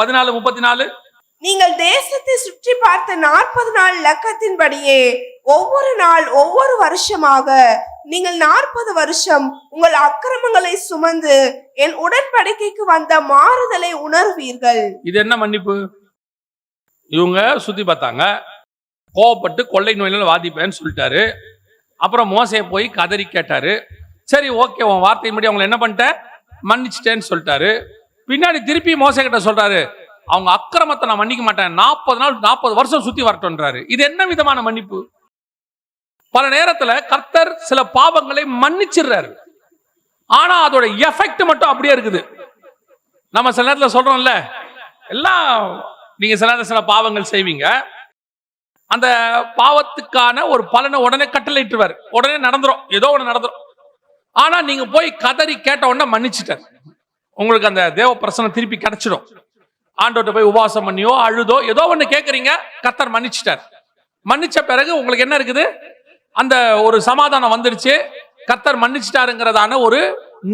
பதினாலு முப்பத்தி நாலு நீங்கள் தேசத்தை சுற்றி பார்த்த நாற்பது நாள் லக்கத்தின்படியே ஒவ்வொரு நாள் ஒவ்வொரு வருஷமாக நீங்கள் நாற்பது வருஷம் உங்கள் அக்கிரமங்களை சுமந்து என் உடன்படிக்கைக்கு வந்த மாறுதலை உணர்வீர்கள். இது என்ன மன்னிப்பு? இவங்க சுத்தி பார்த்தாங்க. கோவப்பட்டு கொள்ளை நோயில வாதிப்பேன்னு சொல்லிட்டாரு. அப்புறம் மோசையை போய் கதறி கேட்டாரு. சரி ஓகே உன் வார்த்தை முடி அவங்களை என்ன பண்ணிட்டேன்? மன்னிச்சிட்டேன்னு சொல்லிட்டாரு. பின்னாடி திருப்பி மோசக்கிட்ட சொல்றாரு அவங்க அக்கிரமத்தை நான் மன்னிக்க மாட்டேன். நாற்பது நாள் நாற்பது வருஷம் சுத்தி வரட்டும்ன்றாரு. இது என்ன விதமான மன்னிப்பு? பல நேரத்துல கர்த்தர் சில பாவங்களை மன்னிச்சிடுறாரு. ஆனா அதோட எஃபெக்ட் மட்டும் அப்படியே இருக்குது. நம்ம சில நேரத்தில் சொல்றோம்ல எல்லாம் நீங்க சில நேரத்தில் சில பாவங்கள் செய்வீங்க. அந்த பாவத்துக்கான ஒரு பலனை உடனே கட்டளையிட்டுவார் உடனே நடந்துரும். ஏதோ ஒன்று நடந்துரும். ஆனா நீங்க போய் கதறி கேட்ட உடனே மன்னிச்சிட்டார். உங்களுக்கு அந்த தேவ பிரசனம் திருப்பி கிடைச்சிடும் ஆண்டோட்ட போய் உபவாசம் பண்ணியோ அழுதோ ஏதோ ஒன்று கேட்குறீங்க கத்தர் மன்னிச்சிட்டார். மன்னிச்ச பிறகு உங்களுக்கு என்ன இருக்குது? அந்த ஒரு சமாதானம் வந்துருச்சு. கத்தர் மன்னிச்சிட்டாருங்கிறதான ஒரு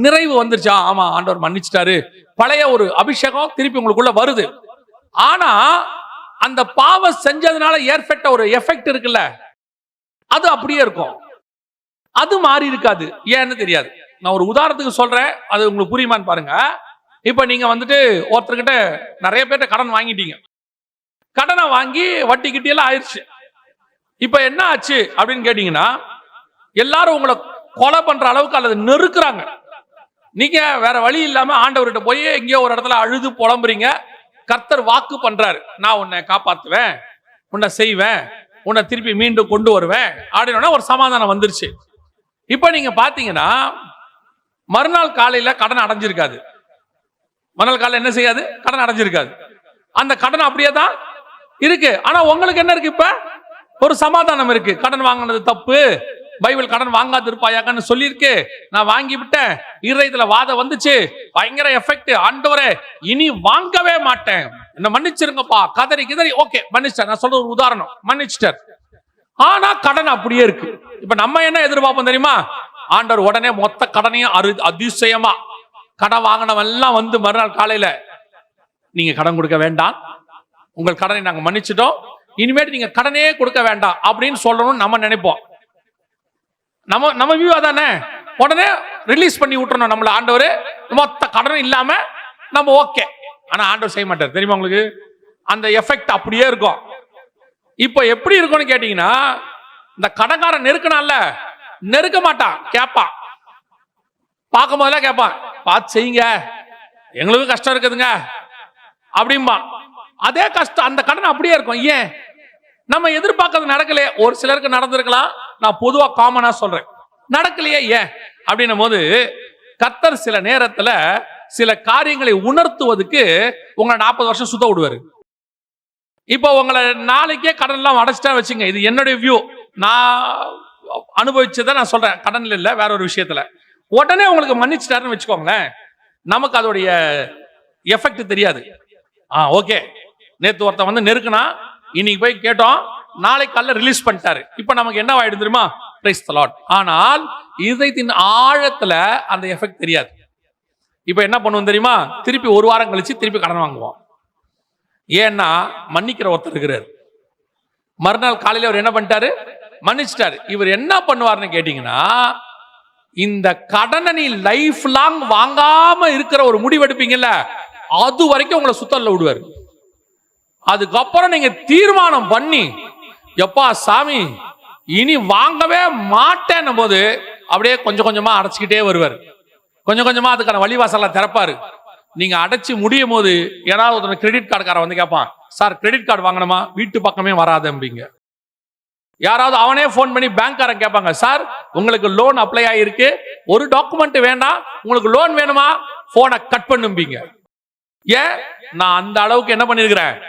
நிறைவு வந்துருச்சு. ஆமா ஆண்டவர் மன்னிச்சிட்டாரு. பழைய ஒரு அபிஷேகம் திருப்பி உங்களுக்குள்ள வருது. ஆனா அந்த பாவம் செஞ்சதுனால ஏற்பட்ட ஒரு எஃபெக்ட் இருக்குல்ல? அது அப்படியே இருக்கும். அது மாறி இருக்காது. ஏன்னு தெரியாது. நான் ஒரு உதாரணத்துக்கு சொல்றேன். அது உங்களுக்கு புரியுமான்னு பாருங்க. இப்போ நீங்க வந்துட்டு ஒருத்தர்கிட்ட நிறைய பேர்ட்ட கடன் வாங்கிட்டீங்க. கடனை வாங்கி வட்டி கிட்டி எல்லாம் ஆயிடுச்சு இப்போ என்ன ஆச்சு அப்படின்னு கேட்டீங்கன்னா எல்லாரும் உங்களை கொலை பண்ற அளவுக்கு அல்லது நெருக்குறாங்க. நீங்க வேற வழி இல்லாம ஆண்டவர்கிட்ட போய் எங்கேயோ ஒரு இடத்துல அழுது புலம்புறீங்க. கர்த்தர் வாக்கு பண்றாரு. நான் உன்னை காப்பாத்துவேன். உன்னை செய்வேன். உன்னை திருப்பி மீண்டும் கொண்டு வருவேன். அப்படின்னா ஒரு சமாதானம் வந்துருச்சு. இப்போ நீங்க பாத்தீங்கன்னா மறுநாள் காலையில கடன் அடைஞ்சிருக்காது. மறுநாள் காலையில என்ன செய்யாது? கடன் அடைஞ்சிருக்காது. அந்த கடன் அப்படியே தான் இருக்கு. ஆனா உங்களுக்கு என்ன இருக்கு இப்ப? ஒரு சமாதானம் இருக்கு. கடன் வாங்கினது தப்பு. பைபிள் கடன் வாங்காது இருப்பாயாக்கன்னு சொல்லியிருக்கு. நான் வாங்கி விட்டேன் இருதயத்துல வாதம் வந்துச்சு. பயங்கர எஃபெக்ட். ஆண்டவரே இனி வாங்கவே மாட்டேன். என்ன மன்னிச்சிருங்கப்பா. கதறி கிதறி. ஓகே மன்னிச்சிட்டேன். நான் சொல்ற ஒரு உதாரணம். மன்னிச்சிட்டார். ஆனா கடன் அப்படியே இருக்கு. இப்ப நம்ம என்ன எதிர்பார்ப்போம் தெரியுமா? ஆண்டவர் உடனே மொத்த கடனையும் அரு அதிசயமா கடன் வாங்கினவெல்லாம் வந்து மறுநாள் காலையில நீங்க கடன் கொடுக்க வேண்டாம். உங்கள் கடனை நாங்க மன்னிச்சிட்டோம். இனிமேட்டு நீங்க கடனே கொடுக்க வேண்டாம். அப்படின்னு சொல்லணும்னு நம்ம நினைப்போம். நம்ம நம்ம வியூ அதானே உடனே ரிலீஸ் பண்ணி விட்டுறணும் நம்மள. ஆண்டவர் மொத்த கடன் இல்லாம நம்ம ஓகே. ஆனா ஆண்டவர் செய்ய மாட்டார். தெரியுமா உங்களுக்கு? அந்த எஃபெக்ட் அப்படியே இருக்கும். இப்போ எப்படி இருக்கும்னு கேட்டீங்கன்னா இந்த கடன்காரன் நெருக்கனால நெருக்க மாட்டான் கேட்பான் பார்க்கும் போதெல்லாம் கேட்பான் பார்த்து செய்யுங்க. எங்களுக்கும் கஷ்டம் இருக்குதுங்க. அப்படிம்பா. அதே கஷ்டம் அந்த கடன் அப்படியே இருக்கும். ஏன்? நம்ம எதிர்பார்க்கறது நடக்கலையே. ஒரு சிலருக்கு நடந்திருக்கலாம். நான் பொதுவா காமனா சொல்றேன். நடக்கலையே ஏன்? அப்படின்னும் போது கத்தர் சில நேரத்துல சில காரியங்களை உணர்த்துவதுக்கு உங்களை நாற்பது வருஷம் சுத்த விடுவாரு. இப்போ உங்களை நாளைக்கே கடன் எல்லாம் அடைச்சிட்டா வச்சுங்க இது என்னுடைய வியூ நான் அனுபவிச்சதை நான் சொல்றேன். கடன் இல்லை வேற ஒரு விஷயத்துல. உடனே உங்களுக்கு மன்னிச்சிட்டாருன்னு வச்சுக்கோங்களேன். நமக்கு அதோடைய எஃபெக்ட் தெரியாது. ஆ ஓகே நேற்று ஒருத்தன் வந்து நெருக்குனா இன்னைக்கு போய் கேட்டோம் நாளைக்கு காலைல ரிலீஸ் பண்ணிட்டாரு. இப்போ நமக்கு என்ன ஆயிடும் தெரியுமா? பிரைஸ் தலாட் ஆனால் இதயத்தின் ஆழத்துல அந்த எஃபெக்ட் தெரியாது. இப்போ என்ன பண்ணுவோம் தெரியுமா? திருப்பி ஒரு வாரம் கழிச்சு திருப்பி கடன் வாங்குவோம். ஏன்னா மன்னிக்கிற ஒருத்தர் இருக்கிறார். மறுநாள் காலையில் அவர் என்ன பண்ணிட்டாரு? மன்னிச்சிட்டாரு. இவர் என்ன பண்ணுவார்னு கேட்டீங்கன்னா இந்த கடனை நீ லைஃப் லாங் வாங்காம இருக்கிற ஒரு முடிவெடுப்பீங்கல்ல அது வரைக்கும் உங்களை சுத்தல்ல விடுவார். அதுக்கப்புறம் நீங்க தீர்மானம் பண்ணி எப்பா சாமி இனி வாங்கவே மாட்டேன்னும் போது அப்படியே கொஞ்சம் கொஞ்சமா அடைச்சிக்கிட்டே வருவார். கொஞ்சம் கொஞ்சமா அதுக்கான வழிவாசலாம் திறப்பாரு. நீங்க அடைச்சி முடியும் போது யாராவது ஒருத்தர் கிரெடிட் கார்டுக்காரன் வந்து கேட்பான் சார் கிரெடிட் கார்டு வாங்கணுமா? வீட்டு பக்கமே வராதம்பிங்க யாராவது அவனே ஃபோன் பண்ணி பேங்க்காரன் கேட்பாங்க சார் உங்களுக்கு லோன் அப்ளை ஆகிருக்கு ஒரு டாக்குமெண்ட் வேண்டாம் உங்களுக்கு லோன் வேணுமா? போனை கட் பண்ணும்பீங்க. ஏன்? நான் அந்த அளவுக்கு என்ன பண்ணிருக்கிறேன்?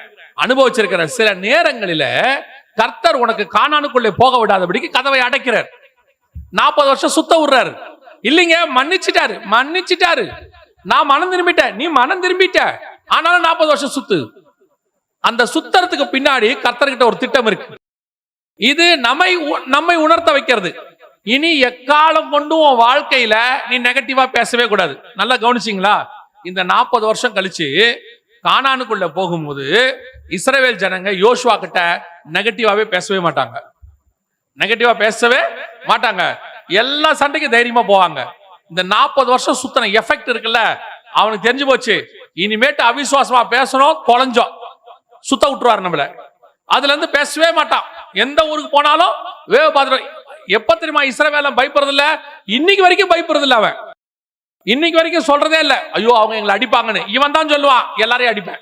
அனுபவிச்சிருக்கிறேன். சில நேரங்களில கர்த்தர் உனக்கு காணானுக்குள்ளே போக விடாதபடிக்கு கதவை அடைக்கிறார். நாற்பது வருஷம் சுத்த விடுறாரு. இல்லைங்க மன்னிச்சிட்டாரு. மன்னிச்சிட்டாரு. நான் மனம் திரும்பிட்டேன். நீ மனம் திரும்பிட்ட. ஆனாலும் நாற்பது வருஷம் சுத்து. அந்த சுத்தறதுக்கு பின்னாடி கர்த்தர்கிட்ட ஒரு திட்டம் இருக்கு. இது நம்மை உ- நம்மை உணர்த்த வைக்கிறது. இனி எக்காலம் கொண்டு உன் வாழ்க்கையில நீ நெகட்டிவா பேசவே கூடாது. நல்லா கவனிச்சிங்களா? இந்த நாற்பது வருஷம் கழிச்சு கானானுக்குள்ள போகும்போது இஸ்ரவேல் ஜனங்க யோசுவா கிட்ட நெகட்டிவாவே பேசவே மாட்டாங்க. நெகட்டிவா பேசவே மாட்டாங்க. எல்லா சண்டைக்கும் தைரியமா போவாங்க. இந்த நாற்பது வருஷம் சுத்தன எஃபெக்ட் இருக்குல்ல அவனுக்கு தெரிஞ்சு போச்சு. இனிமேட்டு அவிசுவாசமா பேசணும் தொலைஞ்சோம். சுத்த விட்டுருவாரு நம்மள. அதுல இருந்து பேசவே மாட்டான். எந்த ஊருக்கு போனாலும் வேவ பாத்திரம் எப்ப தெரியுமா இஸ்ரவேல பயப்படுறது இல்ல இன்னைக்கு வரைக்கும் பயப்படுறது இல்ல அவன். இன்னைக்கு வரைக்கும் சொல்றதே இல்ல. ஐயோ அவங்க எங்களை அடிப்பாங்கன்னு. இவன் தான் சொல்லுவான் எல்லாரையும் அடிப்பேன்.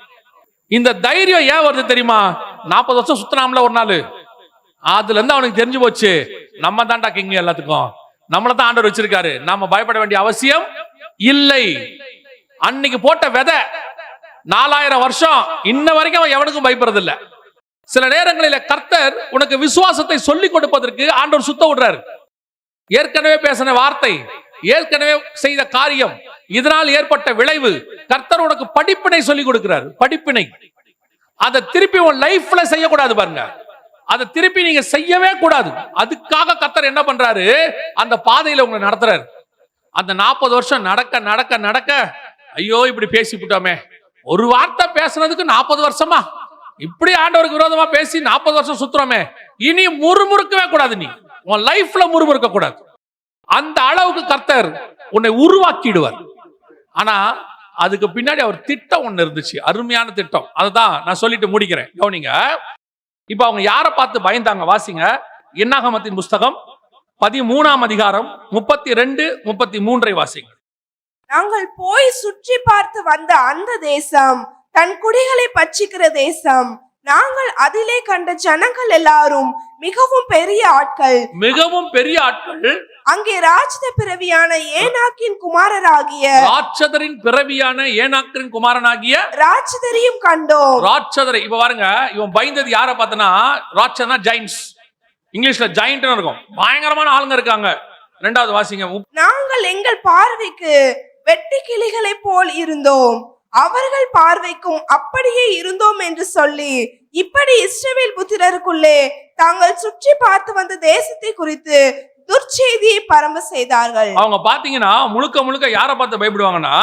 இந்த தைரியம் ஏன் வருது தெரியுமா? நாற்பது வருஷம் சுத்தினாம்ல ஒரு நாள். அதுல இருந்து அவனுக்கு தெரிஞ்சு போச்சு நம்ம தான்டா கிங் எல்லாத்துக்கும். நம்மள தான் ஆண்டவர் வச்சிருக்காரு. நாம பயப்பட வேண்டிய அவசியம் இல்லை. அன்னைக்கு போட்ட விதை நாலாயிரம் வருஷம். இன்ன வரைக்கும் அவன் எவனுக்கும் பயப்படுறது இல்லை சில நேரங்களில கர்த்தர் உனக்கு விசுவாசத்தை சொல்லி கொடுப்பதற்கு ஆண்டவர் சுத்த விடுறாரு. ஏற்கனவே பேசின வார்த்தை ஏற்கனவே செய்த காரியம் இதனால் ஏற்பட்ட விளைவு கர்த்தர் உனக்கு படிப்பினை சொல்லி கொடுக்கிறார் படிப்பினை. அதை திருப்பி உன் லைஃப்ல செய்யக்கூடாது பாருங்க. அதை திருப்பி நீங்க செய்யவே கூடாது. அதுக்காக கர்த்தர் என்ன பண்றாரு? அந்த பாதையில உங்களை நடத்துறாரு. அந்த நாற்பது வருஷம் நடக்க நடக்க நடக்க ஐயோ இப்படி பேசி விட்டோமே ஒரு வார்த்தை பேசுனதுக்கு நாற்பது வருஷமா? இப்படி ஆண்டவருக்கு விரோதமா பேசி நாற்பது வருஷம் சுத்துறோமே. இனி முறுமுறுக்கவே கூடாது நீ. உன் லைஃப்ல முறுமுறுக்க கூடாது. அந்த அளவுக்கு கர்த்தர் உன்னை உருவாக்கிடுவார். ஆனா அதுக்கு பின்னாடி அவர் திட்டம் ஒன்னு இருந்துச்சு. அருமையான திட்டம். அதுதான் நான் சொல்லிட்டு முடிக்கிறேன். கவனிங்க. இப்ப அவங்க யாரை பார்த்து பயந்தாங்க? வாசிங்க. என்னாகமத்தின் புஸ்தகம் பதிமூணாம் அதிகாரம் முப்பத்தி ரெண்டு முப்பத்தி மூன்றை வாசிங்க. நாங்கள் போய் சுற்றி பார்த்து வந்த அந்த தேசம் தன் குடிகளை பட்சிக்கிற தேசம். நாங்கள் அதிலே கண்ட ஜனங்கள் எல்லாரும் மிகவும் பெரிய ஆட்கள். மிகவும் பெரிய ஆட்கள். அங்கே ராஜ்த பிறவியான ஏனாக்கின் குமாரராகிய ராட்சதரின் பிறவியான ஏனாக்கரின் குமாரனாகிய ராட்சதரையும் கண்டோம். ராட்சதரை இப்ப பாருங்க இவன் பயந்தது யாரை பார்த்தனா ராட்சதனா ஜெயின்ஸ் இங்கிலீஷ்ல ஜெயின்ட்னு இருக்கும். பயங்கரமான ஆளுங்க இருக்காங்க. ரெண்டாவது வாசிங்க. நாங்கள் எங்கள் பார்வைக்கு வெட்டி கிளிகளைப் போல் இருந்தோம். அவர்கள் பார்வைக்கும் அப்படியே இருந்தோம் என்று சொல்லி இப்படி இஸ்ரவேல் புத்திரருக்குள்ளே தாங்கள் சுற்றி பார்த்து வந்த தேசத்தை குறித்து துர்ச்செய்தியை பரம்ப செய்தார்கள். அவங்க பாத்தீங்கன்னா முழுக்க முழுக்க யாரை பார்த்து பயப்படுவாங்கன்னா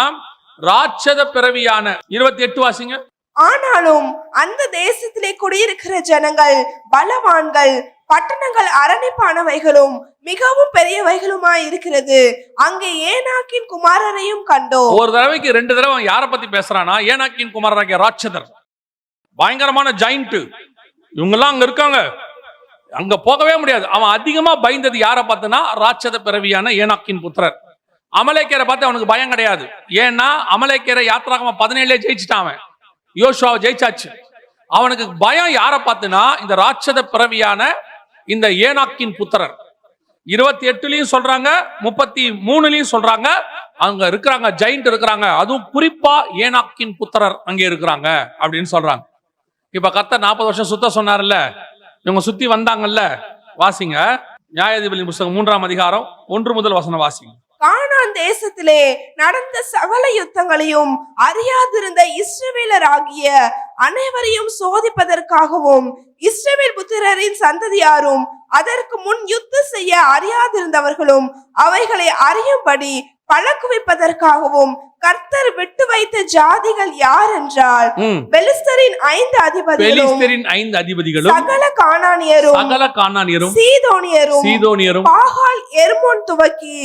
ராட்சத பிறவியான இருபத்தி எட்டு வாசிங்க. ஆனாலும் அந்த தேசத்திலே குடியிருக்கிற ஜனங்கள் பலவான்கள் பட்டணங்கள் அரணிப்பானவைகளும் மிகவும் பெரியவைகளுமா இருக்கிறது. அங்கே ஏனாக்கின் குமாரரையும் கண்டோம். ஒரு தடவைக்கு ரெண்டு தடவை அவன் யாரை பத்தி பேசுறானா ஏனாக்கின் குமாரராகிய ராட்சதர். பயங்கரமான ஜாயிண்ட் இவங்கெல்லாம் அங்க இருக்காங்க. அங்க போகவே முடியாது. அவன் அதிகமா பயந்தது யாரை பார்த்தனா ராட்சத பிறவியான ஏனாக்கின் புத்திரர். அமலேக்கரை பார்த்து அவனுக்கு பயம் கிடையாது. ஏன்னா அமலேக்கரை யாத்திராகமா பதினேழுல ஜெயிச்சுட்டான் அவன். யோசுவாவை ஜெயிச்சாச்சு. அவனுக்கு பயம் யாரை பார்த்துனா இந்த ராட்சத பிறவியான இந்த ஏனாக்கின் புத்திரர். இருபத்தி எட்டுலயும் சொல்றாங்க முப்பத்தி மூணுலயும் சொல்றாங்க அங்க இருக்கிறாங்க ஜெயிண்ட் இருக்கிறாங்க அதுவும் குறிப்பா ஏனாக்கின் புத்திரர் அங்கே இருக்கிறாங்க அப்படின்னு சொல்றாங்க. இப்ப கத்த நாற்பது வருஷம் சுத்த சொன்னார்ல இவங்க சுத்தி வந்தாங்கல்ல வாசிங்க. நியாயாதிபதி புஸ்தகம் மூன்றாம் அதிகாரம் ஒன்று முதல் வசனம் வாசிங்க. கானான் தேசத்திலே நடந்த சகல யுத்தங்களையும் அறியாதிருந்த இஸ்ரவேலராகிய அனைவரையும் சோதிப்பதற்காகவும் இஸ்ரவேல் புத்திரரின் சந்ததியாரும் அதற்கு முன் யுத்தம் செய்ய அறியாதிருந்தவர்களும் அவைகளை அறியும்படி பழக்குவிப்பதற்காகவும் கர்த்தர் விட்டு வைத்த ஜாதிகள் யார் என்றால். பெலிஸ்தரின் ஐந்து அதிபதிகளும் பெலிஸ்தரின் ஐந்து அதிபதிகளும் சகல கானானியரும் சகல கானானியரும் சீதோனியரும் சீதோனியரும் பாகால் எர்மோன் துவக்கி.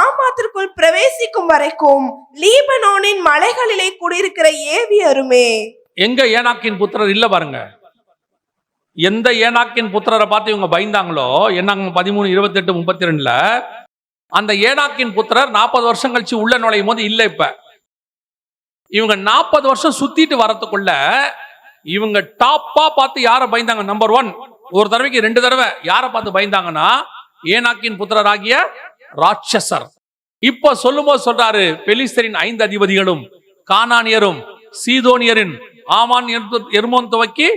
ஆமாத்திற்குள் பிரவேசிக்கும் வரைக்கும் லீபனோனின் மலைகளிலே குடியிருக்கிற ஏவியருமே எங்க ஏனாக்கின் புத்திரர் இல்ல பாருங்க எந்த ஏனாக்கின் புத்திரரை பார்த்து இவங்க பயந்தாங்களோ என்னாங்க பதிமூணு இருபத்தி எட்டு முப்பத்தி ரெண்டுல அந்த ஏனாக்கின் புத்திரர் நாற்பது வருஷம் கழிச்சு உள்ள நுழையும் போது இல்ல இப்ப. இவங்க நாற்பது வருஷம் சுத்திட்டு வரத்துக்குள்ள இவங்க டாப்பா பார்த்து யாரை பயந்தாங்க? நம்பர் ஒன் ஒரு தடவைக்கு ரெண்டு தடவை யாரை பார்த்து பயந்தாங்கன்னா ஏனாக்கின் புத்திரராகிய ராட்சசர். இப்போ சொல்லும்போது சொல்றாரு பெலிஸ்தரின் ஐந்து அதிபதிகளும் கானானியரும் சீதோனியரின் ஆமான் எருமோன் எர்மோன் துவக்கி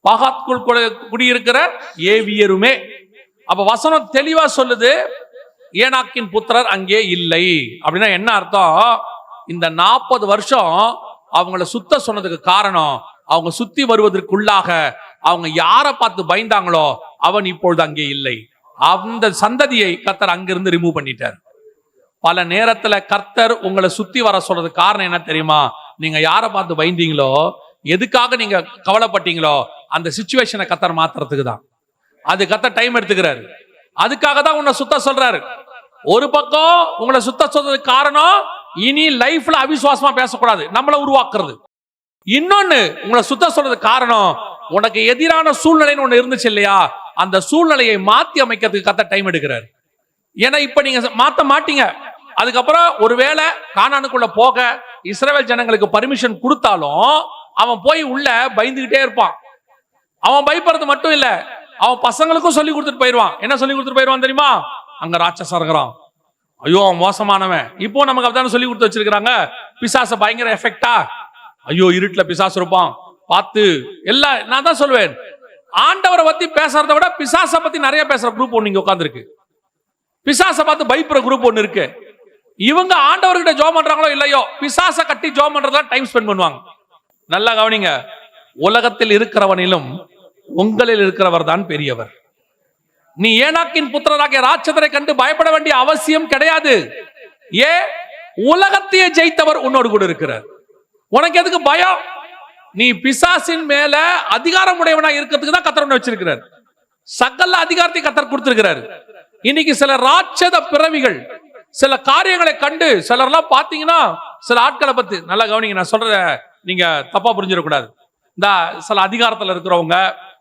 பகாத்குள் குடி- குடியிருக்கிற ஏவியருமே. அப்ப வசனம் தெளிவா சொல்லுது ஏனாக்கின் புத்திரர் அங்கே இல்லை. அப்படின்னா என்ன அர்த்தம்? இந்த நாற்பது வருஷம் அவங்கள சுத்த சொன்னதுக்கு காரணம் அவங்க சுத்தி வருவதற்குள்ளாக அவங்க யாரை பார்த்து பயந்தாங்களோ அவன் இப்பொழுது அங்கே இல்லை. அந்த சந்ததியை கத்தர் அங்கிருந்து ரிமூவ் பண்ணிட்டார். பல நேரத்துல கர்த்தர் உங்களை சுத்தி வர சொல்றது காரணம் என்ன தெரியுமா? நீங்க யாரை பார்த்து பயந்தீங்களோ எதுக்காக நீங்க கவலைப்பட்டீங்களோ அந்த சுச்சுவேஷனை கத்தர் மாத்துறதுக்கு தான் அது கத்த டைம் எடுத்துக்கிறாரு. அதுக்காக தான் உன்னை சுத்த சொல்றாரு. ஒரு பக்கம் உங்களை சுத்த சொல்றதுக்கு காரணம் இனி லைஃப்ல அவிசுவாசமா பேசக்கூடாது. நம்மளை உருவாக்குறது. இன்னொன்னு உங்களை சுத்த சொல்றதுக்கு காரணம் உனக்கு எதிரான சூழ்நிலைன்னு ஒண்ணு இருந்துச்சு இல்லையா? அந்த சூழ்நிலையை மாத்தி அமைக்கிறதுக்கு கத்த டைம் எடுக்கிறாரு. ஏன்னா இப்ப நீங்க மாத்த மாட்டீங்க. அதுக்கப்புறம் ஒருவேளை கானானுக்குள்ள போக இஸ்ரேல் ஜனங்களுக்கு பர்மிஷன் கொடுத்தாலும் அவன் போய் உள்ள பயந்துகிட்டே இருப்பான். அவன் பயப்படுறது மட்டும் இல்லை அவன் பசங்களுக்கும் சொல்லி கொடுத்துட்டு போயிடுவான். என்ன சொல்லி கொடுத்துட்டு போயிடுவான் தெரியுமா? அங்க ராட்சசம் இருக்கிறான். ஐயோ அவன் மோசமானவன். இப்போ நமக்கு அப்படித்தானே சொல்லி கொடுத்து வச்சிருக்காங்க பிசாச பயங்கர எஃபெக்டா ஐயோ இருட்டுல பிசாசு இருப்பான். பார்த்து எல்லாம் நான் தான் சொல்லுவேன் ஆண்டவரை பத்தி பேசுறத விட பிசாச பத்தி நிறைய பேசுற குரூப் ஒண்ணு இங்க உட்காந்துருக்கு பிசாச பார்த்து பயப்படுற குரூப் ஒண்ணு இருக்கு. இவங்க ஆண்டவர்கிட்ட ஜோம் பண்றாங்களோ இல்லையோ பிசாச கட்டி ஜோம் பண்றதுல டைம் ஸ்பெண்ட் பண்ணுவாங்க. நல்லா கவனிங்க. உலகத்தில் இருக்கிறவனிலும் உங்களில் இருக்கிறவர் தான் பெரியவர். நீ ஏனாக்கின் புத்திரராகிய ராட்சதரை கண்டு பயப்பட வேண்டிய அவசியம் கிடையாது. ஏ உலகத்தையே ஜெயித்தவர் உன்னோடு கூட இருக்கிறார். உனக்கு எதுக்கு பயம்? நீ பிசாசின் மேல அதிகாரம் உடையவனா இருக்கிறதுக்கு தான் கத்தர் உன்னை வச்சிருக்கிறார். சகல அதிகாரத்தை கத்தர் கொடுத்திருக்கிறார். இன்னைக்கு சில ராட்சத பிறவிகள் சில காரியங்களை கண்டு சிலர்லாம் பாத்தீங்கன்னா சில ஆட்களை பத்தி நல்லா கவனிங்க நான் சொல்ற நீங்க தப்பா புரிஞ்சிடக்கூடாது. இந்த சில அதிகாரத்துல இருக்கிறவங்க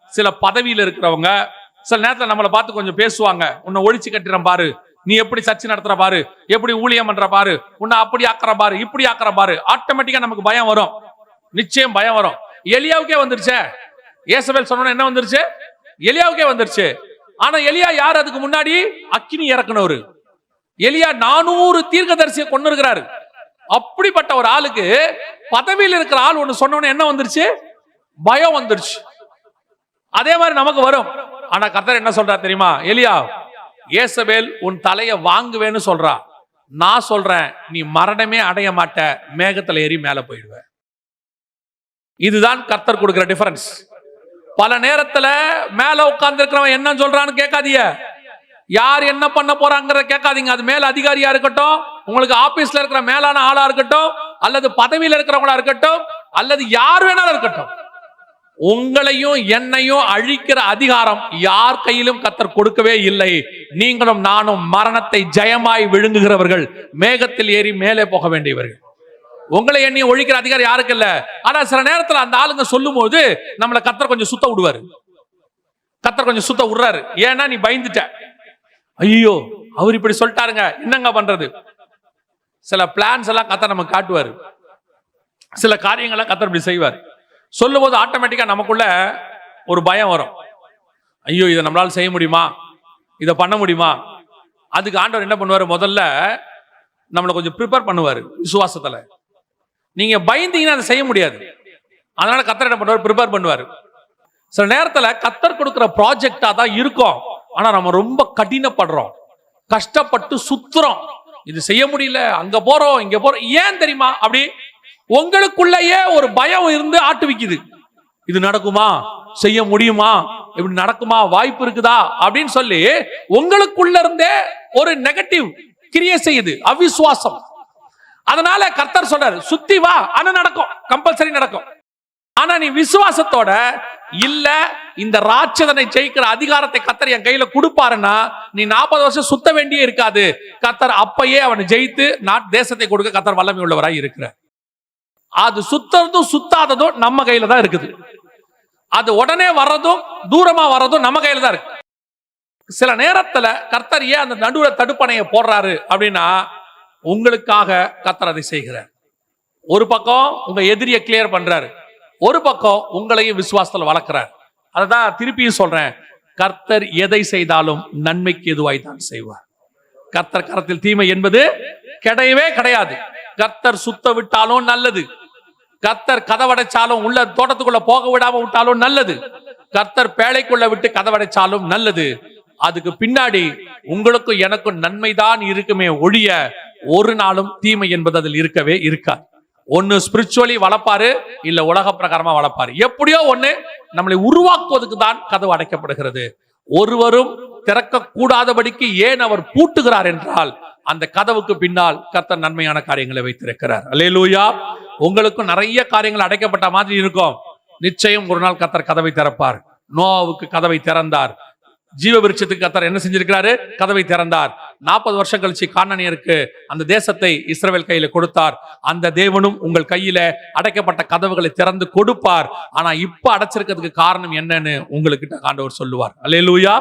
சில பதவியில் இருக்கிறவங்க சில நேரத்தில் நம்மளை பார்த்து கொஞ்சம் பேசுவாங்க. உன்னை ஒழிச்சு கட்டுறேன் பாரு. நீ எப்படி சர்ச்சை நடத்துற பாரு. எப்படி ஊழியம் பண்ற பாரு. உன்னை அப்படி ஆக்குற பாரு. இப்படி ஆக்குற பாரு. ஆட்டோமேட்டிக்கா நமக்கு பயம் வரும். நிச்சயம் பயம் வரும். எலியாவுக்கே வந்துருச்சே. ஏசபேல் சொன்ன என்ன வந்துருச்சு? எலியாவுக்கே வந்துருச்சு. ஆனா எலியா யார்? அதுக்கு முன்னாடி அக்கினி இறக்குனவரு. எலியா நானூறு தீர்க்கதரிசியை கொண்டு இருக்கிறாரு அப்படிப்பட்ட ஒரு ஆளுக்கு பதவியில் இருக்கிற ஆள் ஒண்ணு சொன்னோன்னு என்ன வந்துருச்சு? பயம் வந்துருச்சு. அதே மாதிரி நமக்கு வரும். ஆனா கர்த்தர் என்ன சொல்றா தெரியுமா? எலியா ஏசபேல் உன் தலையை வாங்குவேன்னு சொல்றா. நான் சொல்றேன் நீ மரணமே அடைய மாட்ட மேகத்துல ஏறி மேல போயிடுவ. இதுதான் கர்த்தர் கொடுக்கிற டிஃபரன்ஸ் பல நேரத்துல மேல உட்கார்ந்து இருக்கிறவன் என்ன சொல்றான்னு கேட்காதீங்க. யார் என்ன பண்ண போறாங்கிறத கேட்காதீங்க. அது மேல அதிகாரியா இருக்கட்டும் உங்களுக்கு ஆபீஸ்ல இருக்கிற மேலான ஆளா இருக்கட்டும் அல்லது பதவியில இருக்கிறவங்களா இருக்கட்டும் அல்லது யார் வேணாலும் இருக்கட்டும். உங்களையும் என்னையும் அழிக்கிற அதிகாரம் யார் கையிலும் கத்தர் கொடுக்கவே இல்லை. நீங்களும் நானும் மரணத்தை ஜெயமாய் விழுங்குகிறவர்கள். மேகத்தில் ஏறி மேலே போக வேண்டியவர்கள். உங்களை எண்ணி ஒழிக்கிற அதிகாரம் யாருக்கு இல்ல? ஆனா சில நேரத்துல அந்த ஆளுங்க சொல்லும் போது நம்மளை கத்தர் கொஞ்சம் சுத்த விடுவாரு. கத்தர் கொஞ்சம் சுத்த விடுறாரு. ஏன்னா நீ பயந்துட்ட. ஐயோ அவர் இப்படி சொல்லிட்டாருங்க. என்னங்க பண்றது? சில பிளான்ஸ் எல்லாம் கத்தர் நமக்கு காட்டுவாரு. சில காரியங்கள்லாம் கத்தர் இப்படி செய்வார். சொல்லும் போது ஆட்டோமேட்டிக்கா நமக்குள்ள ஒரு பயம் வரும். ஐயோ இதை நம்மளால செய்ய முடியுமா? இதை பண்ண முடியுமா? அதுக்கு ஆண்டவர் என்ன பண்ணுவார்? முதல்ல நம்மளை கொஞ்சம் ப்ரிப்பேர் பண்ணுவார் விசுவாசத்தில். நீங்க பயந்தீங்கன்னா அதை செய்ய முடியாது. அதனால கத்தர் என்ன பண்ணுவார்? ப்ரிப்பேர் பண்ணுவார். சில நேரத்தில் கத்தர் கொடுக்குற ப்ராஜெக்டாக தான் இருக்கும். ஆனால் நம்ம ரொம்ப கடினப்படுறோம். கஷ்டப்பட்டு சுத்துறோம். இது செய்ய முடியல அங்கே போகிறோம் இங்கே போகிறோம் ஏன் தெரியுமா? அப்படி உங்களுக்குள்ளேயே ஒரு பயம் இருந்து ஆட்டுவிக்குது இது நடக்குமா? செய்ய முடியுமா? இப்படி நடக்குமா? வாய்ப்பு இருக்குதா? அப்படின்னு சொல்லி உங்களுக்குள்ள இருந்தே ஒரு நெகட்டிவ் கிரியை செய்யுது. அவிசுவாசம். அதனால கர்த்தர் சொல்றாரு சுத்தி வா ஆனா நடக்கும். கம்பல்சரி நடக்கும். ஆனா நீ விசுவாசத்தோட இல்ல இந்த ராட்சதனை ஜெயிக்கிற அதிகாரத்தை கத்தர் என் கையில கொடுப்பாருன்னா நீ நாற்பது வருஷம் சுத்த வேண்டியே இருக்காது. கத்தர் அப்பயே அவனை ஜெயித்து நாட் தேசத்தை கொடுக்க கத்தர் வல்லமை உள்ளவராய் இருக்கிறார். அது சுத்துறதும் சுத்தாததும் நம்ம கையில தான் இருக்குது. அது உடனே வர்றதும் தூரமா வர்றதும் நம்ம கையில தான் இருக்கு. சில நேரத்துல கர்த்தர் ஏன் அந்த நடுவுல தடுப்பணையை போடுறாரு அப்படின்னா உங்களுக்காக கர்த்தர் அதை செய்கிறார். ஒரு பக்கம் உங்க எதிரியை கிளியர் பண்றாரு. ஒரு பக்கம் உங்களையும் விசுவாசத்தில் வளர்க்கிறார். அதுதான் திருப்பியும் சொல்றேன். கர்த்தர் எதை செய்தாலும் நன்மைக்கு எதுவாய் தான் செய்வார். கர்த்தர் கரத்தில் தீமை என்பது கிடையவே கிடையாது. கர்த்தர் சுத்த விட்டாலும் நல்லது. கர்த்தர் கதவடைச்சாலும் உள்ள தோட்டத்துக்குள்ள போக விடாம விட்டாலும் நல்லது. கர்த்தர் பேழைக்குள்ள விட்டு கதவடைச்சாலும் நல்லது. அதுக்கு பின்னாடி உங்களுக்கும் எனக்கும் நன்மைதான் இருக்குமே ஒழிய ஒரு நாளும் தீமை என்பது அதில் இருக்கவே இருக்காது. ஒன்னு ஸ்பிரிச்சுவலி வளர்ப்பாரு இல்ல உலக பிரகாரமா வளர்ப்பாரு. எப்படியோ ஒண்ணு நம்மளை உருவாக்குவதற்கு தான் கதவு அடைக்கப்படுகிறது. ஒருவரும் திறக்க கூடாதபடிக்கு ஏன் அவர் பூட்டுகிறார் என்றால் அந்த கதவுக்கு பின்னால் கர்த்தர் நன்மையான காரியங்களை வைத்திருக்கிறார். அலேலூயா உங்களுக்கும் நிறைய காரியங்கள் அடைக்கப்பட்ட மாதிரி இருக்கும். நிச்சயம் ஒரு நாள் கத்தர் கதவை திறப்பார். நோவாவுக்கு கதவை திறந்தார். ஜீவ விருட்சத்துக்கு கத்தர் என்ன செஞ்சிருக்கிறாரு? கதவை திறந்தார். நாற்பது வருஷம் கழிச்சு காணனியருக்கு அந்த தேசத்தை இஸ்ரவேல் கையில கொடுத்தார். அந்த தேவனும் உங்கள் கையில அடைக்கப்பட்ட கதவுகளை திறந்து கொடுப்பார். ஆனா இப்ப அடைச்சிருக்கிறதுக்கு காரணம் என்னன்னு உங்களுக்கிட்ட ஆண்டவர் சொல்லுவார். அல்லேலூயா.